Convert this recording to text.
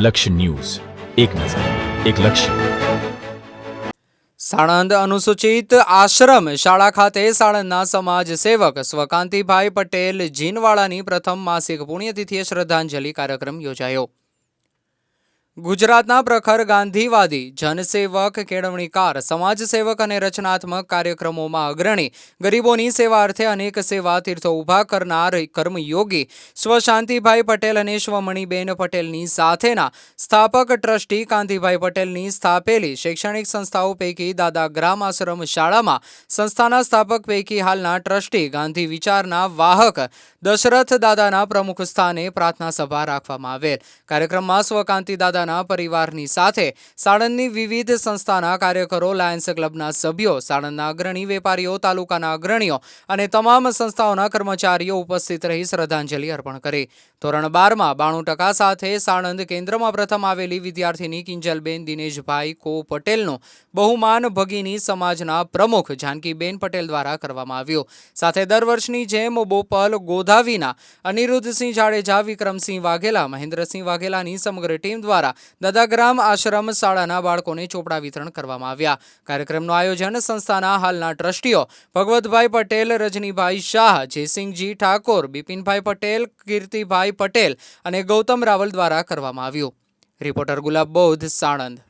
લક્ષ્ય ન્યૂઝ. એક નજર, એક લક્ષ્ય. સાણંદ અનુસૂચિત આશ્રમ શાળા ખાતે સાણંદના સમાજ સેવક સ્વકાંતિભાઈ પટેલ જીનવાળાની પ્રથમ માસિક પુણ્યતિથિએ શ્રદ્ધાંજલિ કાર્યક્રમ યોજાયો. ગુજરાતના પ્રખર ગાંધીવાદી, જનસેવક, કેળવણીકાર, સમાજસેવક અને રચનાત્મક કાર્યક્રમોમાં અગ્રણી, ગરીબોની સેવા અર્થે અનેક સેવા તીર્થો ઊભા કરનાર કર્મયોગી સ્વશાંતિભાઈ પટેલ અને સ્વમણીબેન પટેલની સાથેના સ્થાપક ટ્રસ્ટી કાંતિભાઈ પટેલની સ્થાપેલી શૈક્ષણિક સંસ્થાઓ પૈકી દાદા ગ્રામ આશ્રમ શાળામાં સંસ્થાના સ્થાપક પૈકી હાલના ટ્રસ્ટી ગાંધી વિચારના વાહક દશરથ દાદાના પ્રમુખ સ્થાને પ્રાર્થના સભા રાખવામાં આવેલ. કાર્યક્રમમાં સ્વકાંતિ દાદાના પરિવારની સાથે સાણંદની વિવિધ સંસ્થાના કાર્યકરો, લાયન્સ ક્લબના સભ્યો, સાણંદના અગ્રણી વેપારીઓ, તાલુકાના અગ્રણીઓ અને તમામ સંસ્થાઓના કર્મચારીઓ ઉપસ્થિત રહી શ્રદ્ધાંજલિ અર્પણ કરી. ધોરણ બારમાં બાણું ટકા સાથે સાણંદ કેન્દ્રમાં પ્રથમ આવેલી વિદ્યાર્થીની કિંજલબેન દિનેશભાઈ કો પટેલનું બહુમાન ભગીની સમાજના પ્રમુખ જાનકીબેન પટેલ દ્વારા કરવામાં આવ્યું. સાથે દર વર્ષની જેમ બોપલ ગોધાવીના અનિરુદ્ધસિંહ જાડેજા, વિક્રમસિંહ વાઘેલા, મહેન્દ્રસિંહ વાઘેલાની સમગ્ર ટીમ દ્વારા દાદાગ્રામ આશ્રમ શાળાના બાળકોને ચોપડા વિતરણ કરવામાં આવ્યા. કાર્યક્રમનું આયોજન સંસ્થાના હાલના ટ્રસ્ટીઓ ભગવતભાઈ પટેલ, રજનીભાઈ શાહ, જયસિંહજી ઠાકોર, બિપિનભાઈ પટેલ, કીર્તિભાઈ પટેલ અને ગૌતમ રાવલ દ્વારા કરવામાં આવ્યું. રિપોર્ટર ગુલાબ બૌદ્ધ સાણંદ.